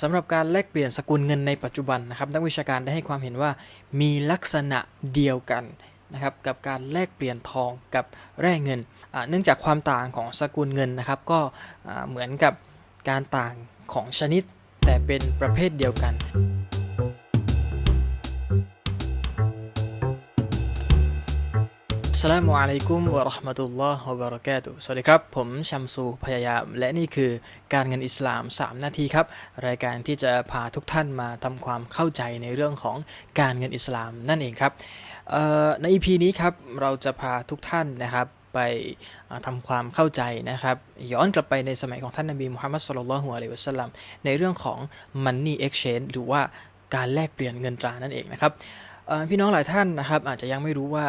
สำหรับการแลกเปลี่ยนสกุลเงินในปัจจุบันนะครับ นักวิชาการได้ให้ความเห็นว่ามีลักษณะเดียวกันนะครับกับการแลกเปลี่ยนทองกับแร่เงิน เนื่องจากความต่างของสกุลเงินนะครับ ก็เหมือนกับการต่างของชนิดแต่เป็นประเภทเดียวกัน สลามุอะลัยกุมวะราะห์มะตุลลอฮ์วะบะเราะกาตุสวัสดีครับ ผมชัมซูพยายาม และนี่คือการเงินอิสลาม 3 นาทีครับ รายการที่จะพาทุกท่านมาทำความเข้าใจในเรื่องของการเงินอิสลามนั่นเองครับใน EP นี้ครับเราจะพาทุกท่านนะครับไปอ่าทำความเข้าใจนะครับ ย้อนกลับไปในสมัยของท่านนบีมุฮัมมัดสุลลัลลอฮุอะลัยฮิวะสัลลัมในเรื่องของ Money Exchange หรือว่าการแลกเปลี่ยนเงินตรานั่นเองนะครับ พี่น้องหลายท่านนะครับอาจจะยังไม่รู้ว่า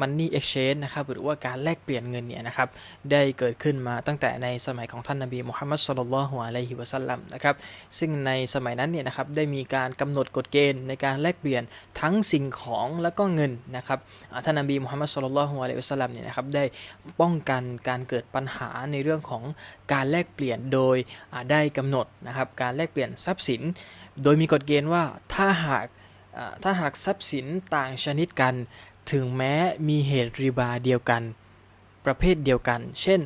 Money Exchange นะครับหรือว่าการแลกเปลี่ยนเงินเนี่ยนะครับได้เกิดขึ้นมาตั้งแต่ในสมัยของท่านนบีมุฮัมมัดสุลลัลลอฮุอะลัยฮิวะสัลลัมนะครับซึ่งในสมัยนั้นเนี่ยนะครับได้มีการกำหนดกฎเกณฑ์ในการแลกเปลี่ยนทั้งสิ่งของและก็เงินนะครับท่านนบีมุฮัมมัดสุลลัลลอฮุอะลัยฮิวะสัลลัมเนี่ยนะครับได้ป้องกันการเกิดปัญหาในเรื่องของการแลกเปลี่ยนโดยได้กำหนดนะครับการแลกเปลี่ยนทรัพย์สิน โดยมีกฎเกณฑ์ว่าถ้าหาก ถ้าหากทรัพย์สินต่างชนิดกัน ถึงแม้มีเหตุริบาเดียวกัน ประเภทเดียวกัน เช่น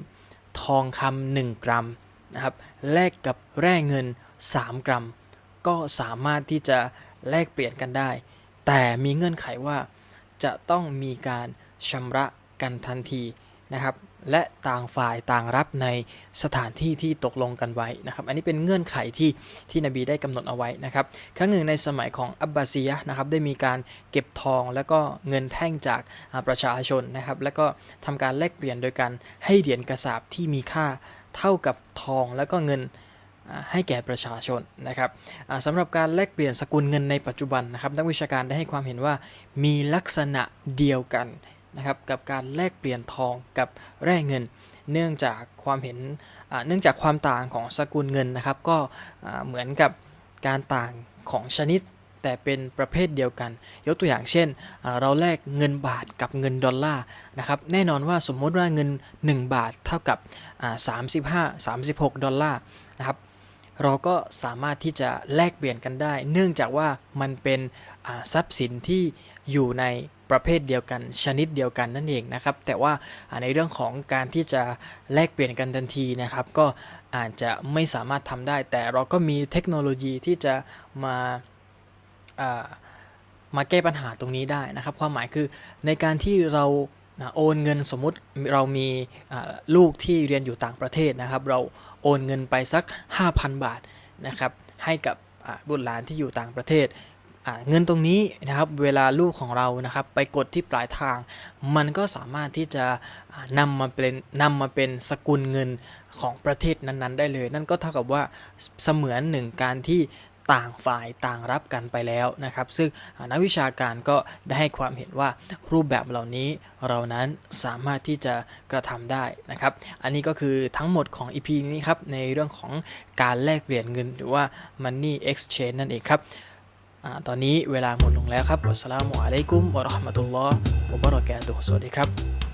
ทองคำหนึ่งกรัมนะครับแลกกับแร่เงิน 3 กรัม ก็สามารถที่จะแลกเปลี่ยนกันได้ แต่มีเงื่อนไขว่าจะต้องมีการชำระกันทันที นะครับ และต่างฝ่ายต่างรับในสถานที่ที่ตกลงกันไว้นะครับ อันนี้เป็นเงื่อนไขที่ที่นบีได้กำหนดเอาไว้นะครับ ครั้งหนึ่งในสมัยของอับบาซียะนะครับได้มีการเก็บทองแล้วก็เงินแท่งจากประชาชนนะครับ แล้วก็ทำการแลกเปลี่ยนโดยการให้เหรียญกระสาบที่มีค่าเท่ากับทองแล้วก็เงินให้แก่ประชาชนนะครับสำหรับการแลกเปลี่ยนสกุลเงินในปัจจุบันนะครับ นักวิชาการได้ให้ความเห็นว่ามีลักษณะเดียวกัน นะครับกับการแลกเปลี่ยนทองกับแร่เงิน เนื่องจากความเห็นเนื่องจากความต่างของสกุลเงินนะครับ ก็เหมือนกับการต่างของชนิดแต่เป็นประเภทเดียวกัน ยกตัวอย่างเช่น เราแลกเงินบาทกับเงินดอลลาร์นะครับแน่นอนว่าสมมติว่าเงิน 1 บาทเท่ากับอ่า35 36 ดอลลาร์นะครับ เราก็สามารถที่จะแลกเปลี่ยนกันได้ เนื่องจากว่ามันเป็นทรัพย์สินที่อยู่ในประเภทเดียวกันชนิดเดียวกันนั่นเองนะครับ แต่ว่าในเรื่องของการที่จะแลกเปลี่ยนกันทันทีนะครับ ก็อาจจะไม่สามารถทำได้ แต่เราก็มีเทคโนโลยีที่จะมาามาแก้ปัญหาตรงนี้ได้นะครับ ความหมายคือในการที่เรา นะโอนเงินสมมุติเรามีลูกที่เรียนอยู่ต่างประเทศนะครับ เราโอนเงินไปสัก 5,000 บาทนะครับให้กับบุตรหลานที่อยู่ต่างประเทศเงินตรงนี้นะครับเวลาลูกของเรานะครับไปกดที่ปลายทาง มันก็สามารถที่จะนำมาเป็นนำมาเป็นสกุลเงินของประเทศนั้นๆ ได้เลย นั่นก็เท่ากับว่าเสมือนหนึ่งการที่ ต่างฝ่ายต่างรับกันไปแล้วนะครับ ซึ่งนักวิชาการก็ได้ให้ความเห็นว่ารูปแบบเหล่านี้เรานั้นสามารถที่จะกระทำได้นะครับ อันนี้ก็คือทั้งหมดของ EP นี้ครับ ในเรื่องของการแลกเปลี่ยนเงินหรือว่า Money Exchange นั่นเองครับอตอนนี้เวลาหมดลงแล้วครับวัสสลามุอะลัยกุมวะราะห์มะตุลลอฮ์วะบะเราะกาตุฮ์สวัสดีครับ